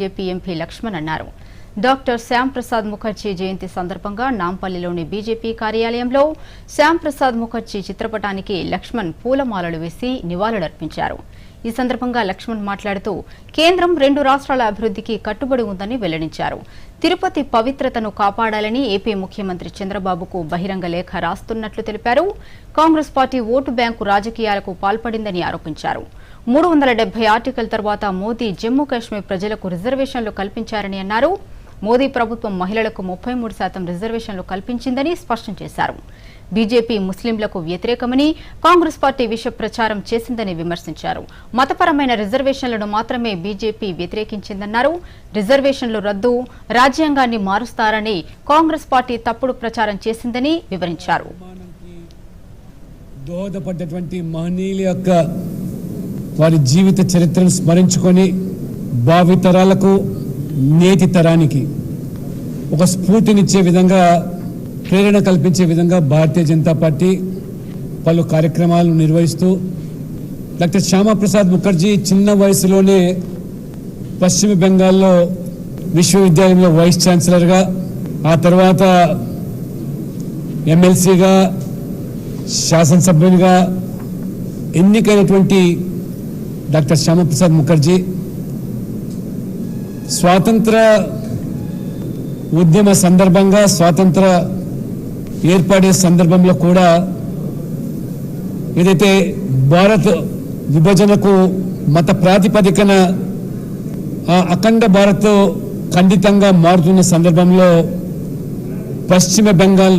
BJP MP Laxman అన్నారు. Doctor Shyamprasad Mukherjee జయంతి సందర్భంగా నాంపల్లిలోని BJP కార్యాలయంలో శ్యాంప్రసాద్ ముఖర్జీ చిత్రపటానికి లక్ష్మణ్ పూలమాలలు వేసి నివాళులర్పించారు. ఈ సందర్భంగా లక్ష్మణ్ మాట్లాడుతూ కేంద్రం రెండు రాష్ట్రాల అభివృద్ధికి కట్టుబడి ఉందని వెల్లడించారు. తిరుపతి పవిత్రతను కాపాడాలని ఏపీ ముఖ్యమంత్రి చంద్రబాబుకు బహిరంగ లేఖ రాస్తున్నట్లు తెలిపారు. కాంగ్రెస్ పార్టీ ఓటు బ్యాంకు రాజకీయాలకు పాల్పడిందని ఆరోపించారు. మూడు వందల డెబ్బై ఆర్టికల్ తర్వాత మోదీ జమ్మూ కాశ్మీర్ ప్రజలకు రిజర్వేషన్లు కల్పించారని అన్నారు. మోదీ ప్రభుత్వం మహిళలకు ముప్పై మూడు శాతం రిజర్వేషన్లు కల్పించిందని స్పష్టం చేశారు. బీజేపీ ముస్లింలకు వ్యతిరేకమని కాంగ్రెస్ పార్టీ విష ప్రచారం చేసిందని విమర్శించారు. మతపరమైన రిజర్వేషన్లను మాత్రమే బీజేపీ వ్యతిరేకించిందన్నారు. రిజర్వేషన్లు రద్దు రాజ్యాంగాన్ని మారుస్తారని కాంగ్రెస్ పార్టీ తప్పుడు ప్రచారం చేసిందని వివరించారు. దోహదపడ్డటువంటి మహనీయుల యొక్క వారి జీవిత చరిత్రను స్మరించుకొని భావితరాలకు నేటి తరానికి ఒక స్ఫూర్తినిచ్చే విధంగా ప్రేరణ కల్పించే విధంగా భారతీయ జనతా పార్టీ పలు కార్యక్రమాలు నిర్వహిస్తూ డాక్టర్ శ్యామాప్రసాద్ ముఖర్జీ చిన్న వయసులోనే పశ్చిమ బెంగాల్లో విశ్వవిద్యాలయంలో వైస్ ఛాన్సలర్గా ఆ తర్వాత ఎమ్మెల్సీగా శాసనసభ్యునిగా ఎన్నికైనటువంటి డాక్టర్ శ్యామప్రసాద్ ముఖర్జీ. స్వాతంత్ర ఉద్యమ సందర్భంగా స్వాతంత్ర ఏర్పడే సందర్భంలో కూడా ఏదైతే భారత్ విభజనకు మత ప్రాతిపదికన ఆ అఖండ భారత్ ఖండితంగా మారుతున్న సందర్భంలో పశ్చిమ బెంగాల్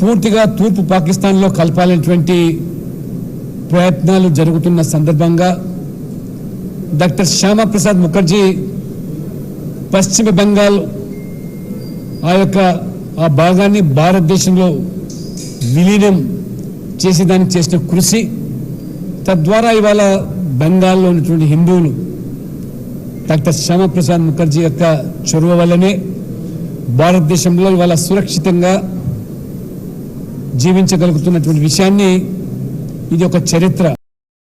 పూర్తిగా తూర్పు పాకిస్తాన్లో కలపాలనేటువంటి ప్రయత్నాలు జరుగుతున్న సందర్భంగా డాక్టర్ శ్యామప్రసాద్ ముఖర్జీ పశ్చిమ బెంగాల్ ఆ యొక్క ఆ భాగాన్ని భారతదేశంలో విలీనం చేసేదానికి చేసిన కృషి తద్వారా ఇవాళ బెంగాల్లో ఉన్నటువంటి హిందువులు డాక్టర్ శ్యామప్రసాద్ ముఖర్జీ యొక్క చొరవ వల్లనే భారతదేశంలో ఇవాళ సురక్షితంగా జీవించగలుగుతున్నటువంటి విషయాన్ని ఇది ఒక చరిత్ర.